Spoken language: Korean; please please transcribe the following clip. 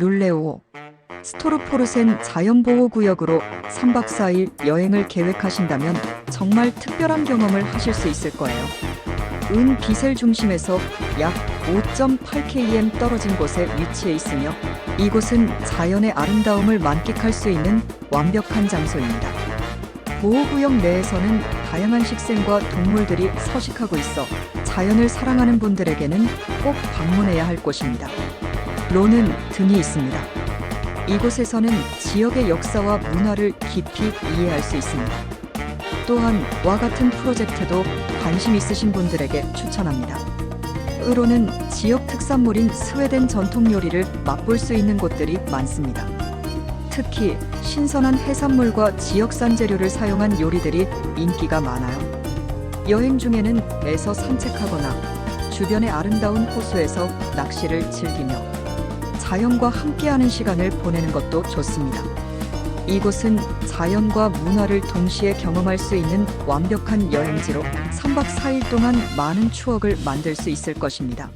룰레오, 스토르포르센 자연보호구역으로 3박 4일 여행을 계획하신다면 정말 특별한 경험을 하실 수 있을 거예요. 은 비셀 중심에서 약 5.8km 떨어진 곳에 위치해 있으며 이곳은 자연의 아름다움을 만끽할 수 있는 완벽한 장소입니다. 보호구역 내에서는 다양한 식생과 동물들이 서식하고 있어 자연을 사랑하는 분들에게는 꼭 방문해야 할 곳입니다. 로는 등이 있습니다. 이곳에서는 지역의 역사와 문화를 깊이 이해할 수 있습니다. 또한 와 같은 프로젝트도 관심 있으신 분들에게 추천합니다. 으로는 지역 특산물인 스웨덴 전통 요리를 맛볼 수 있는 곳들이 많습니다. 특히 신선한 해산물과 지역산 재료를 사용한 요리들이 인기가 많아요. 여행 중에는 에서 산책하거나 주변의 아름다운 호수에서 낚시를 즐기며 자연과 함께하는 시간을 보내는 것도 좋습니다. 이곳은 자연과 문화를 동시에 경험할 수 있는 완벽한 여행지로 3박 4일 동안 많은 추억을 만들 수 있을 것입니다.